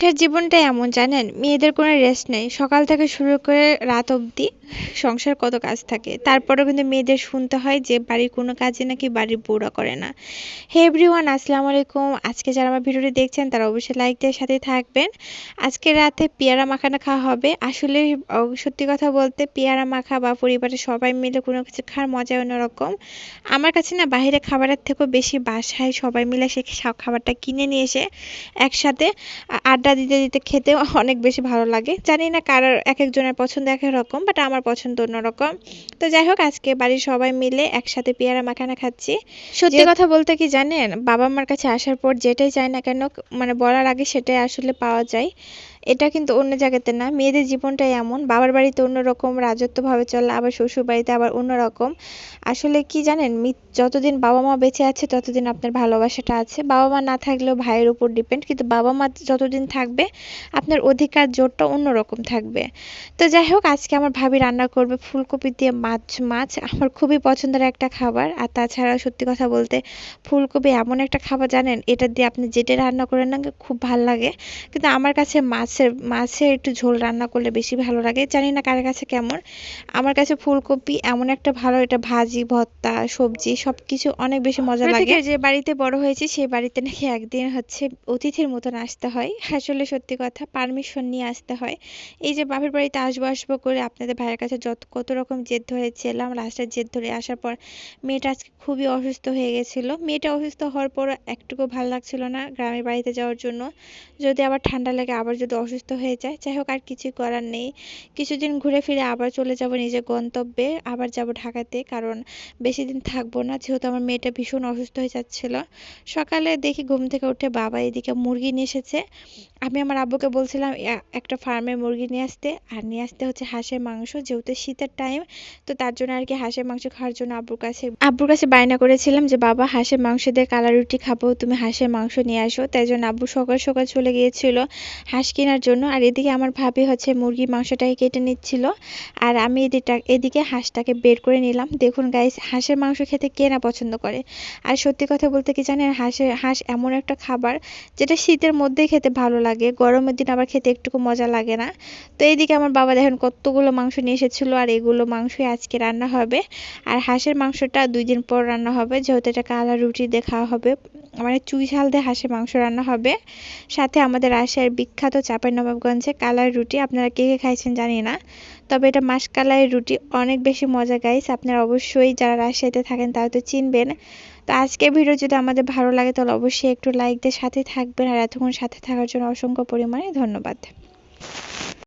সংসার জীবনটাই এমন, জানেন? মেয়েদের কোনো রেস্ট নেই। সকাল থেকে শুরু করে রাত অবধি সংসার কত কাজ থাকে। তারপরেও কিন্তু মেয়েদের শুনতে হয় যে বাড়ির কোনো কাজে নাকি বাড়ির বউরা করে না। হে এভরিওয়ান আসসালামু আলাইকুম। আজকে যারা আমার ভিডিওটি দেখছেন, তারা অবশ্যই লাইক দিয়ে সাথে থাকবেন। আজকে রাতে পেয়ারা মাখানা খাওয়া হবে। আসলে সত্যি কথা বলতে পেয়ারা মাখা বা পরিবারের সবাই মিলে কোনো কিছু খাওয়ার মজা অন্যরকম। আমার কাছে না বাইরে খাবারের থেকেও বেশি বাসায় সবাই মিলে সে খাবারটা কিনে নিয়ে এসে একসাথে আড্ডা দিতে দিতে খেতে অনেক বেশি ভালো লাগে। জানি না কার এক একজনের পছন্দ এক এক রকম বাট আমার পছন্দ অন্যরকম। তো যাই হোক আজকে বাড়ির সবাই মিলে একসাথে পেয়ারা মাখানা খাচ্ছি। সত্যি কথা বলতে কি জানেন বাবা মার কাছে আসার পর যেটাই চাই না কেন মানে বলার আগে সেটাই আসলে পাওয়া যায়। এটা কিন্তু অন্য জায়গাতে না। মেয়েদের জীবনটাই এমন, বাবার বাড়িতে অন্যরকম রাজত্বভাবে চলে, আবার শ্বশুর বাড়িতে আবার অন্যরকম। আসলে কি জানেন যতদিন বাবা মা বেঁচে আছে, ততদিন আপনার ভালোবাসাটা আছে। বাবা মা না থাকলেও ভাইয়ের উপর ডিপেন্ড কিন্তু বাবা মা যতদিন থাকবে, আপনার অধিকার জোরটা অন্যরকম থাকবে। তো যাই হোক, আজকে আমার ভাবি রান্না করবে ফুলকপি দিয়ে মাছ মাছ। আমার খুবই পছন্দের একটা খাবার। আর তাছাড়া সত্যি কথা বলতে, ফুলকপি এমন একটা খাবার জানেন, এটা দিয়ে আপনি যেটা রান্না করেন না খুব ভালো লাগে। কিন্তু আমার কাছে মাছের মাছের একটু ঝোল রান্না করলে বেশি ভালো লাগে। জানি না কার কাছে কেমন। আমার কাছে ফুলকপি এমন একটা ভালো এটা ভাজি ভর্তা সবজি সব কিছু অনেক বেশি মজা লাগে। যে বাড়িতে বড় হয়েছি সেই বাড়িতে নাকি একদিন হচ্ছে অতিথির মতন আসতে হয়। আসলে সত্যি কথা পারমিশন নিয়ে আসতে হয়। এই যে বাপের বাড়িতে আসব আসব করে আপনাদের ভাইয়ের কাছে যত কত রকম জেদ ধরেছিলাম লাস্টের জেদ ধরে আসার পর মেয়েটা আজকে খুবই অসুস্থ হয়ে গেছিল। মেয়েটা অসুস্থ হওয়ার পর একটুকু ভালো লাগছিল না গ্রামের বাড়িতে যাওয়ার জন্য। যদি আবার ঠান্ডা লাগে আবার যদি অসুস্থ হয়ে যায়। যাই হোক, আর কিছুই করার নেই। কিছুদিন ঘুরে ফিরে আবার চলে যাব নিজের গন্তব্যে। আবার যাব ঢাকাতে, কারণ বেশি দিন থাকব না। যেহেতু আমার মেয়েটা ভীষণ অসুস্থ হয়ে যাচ্ছিল। সকালে দেখি ঘুম থেকে উঠে বাবা এদিকে মুরগি নিয়ে এসেছে। আমি আমার আব্বুকে বলছিলাম একটা ফার্মে মুরগি নিয়ে আসতে। আর নিয়ে আসতে হচ্ছে হাঁসের মাংস। যেহেতু শীতের টাইম তো তার জন্য আর কি হাঁসের মাংস খাওয়ার জন্য আব্বুর কাছে আব্বুর কাছে বায়না করেছিলাম যে, বাবা, হাঁসের মাংস দিয়ে কালা রুটি খাব। তুমি হাঁসের মাংস নিয়ে আসো। তাই জন্য আব্বু সকাল সকাল চলে গিয়েছিল। হাঁস কেনার জন্য। আর এদিকে আমার ভাবি হচ্ছে মুরগির মাংসটাকে কেটে নিচ্ছিল। আর আমি এদিকটা, এদিকে হাঁসটাকে বের করে নিলাম। দেখুন গাইস হাঁসের মাংস খেতে কে না পছন্দ করে? আর সত্যি কথা বলতে কি জানেন হাঁসের হাঁস এমন একটা খাবার যেটা শীতের মধ্যেই খেতে ভালো লাগে, গরমের দিন আবার খেতে একটুকু মজা লাগে না। তো এইদিকে আমার বাবা দেখেন কতগুলো মাংস নিয়ে এসেছিল, আর এগুলো মাংসই আজকে রান্না হবে। আর হাঁসের মাংসটা দুই দিন পর রান্না হবে, যেহেতু এটা কালা রুটি দিয়ে খাওয়া হবে। মানে চুই দিয়ে হাঁসের মাংস রান্না হবে। সাথে আমাদের রাজশাহীর বিখ্যাত চাপাই নবাবগঞ্জে কালার রুটি, আপনারা কে কে খাইছেন জানি না। তবে এটা মাসকালাই রুটি, অনেক বেশি মজা গাইস আপনারা অবশ্যই যারা রাজশাহীতে থাকেন তারা তো চিনবেন। তো আজকের ভিডিও যদি আমাদের ভালো লাগে তাহলে অবশ্যই একটু লাইক দিয়ে সাথে থাকবেন। আর এতক্ষণ সাথে থাকার জন্য অসংখ্য পরিমাণে ধন্যবাদ।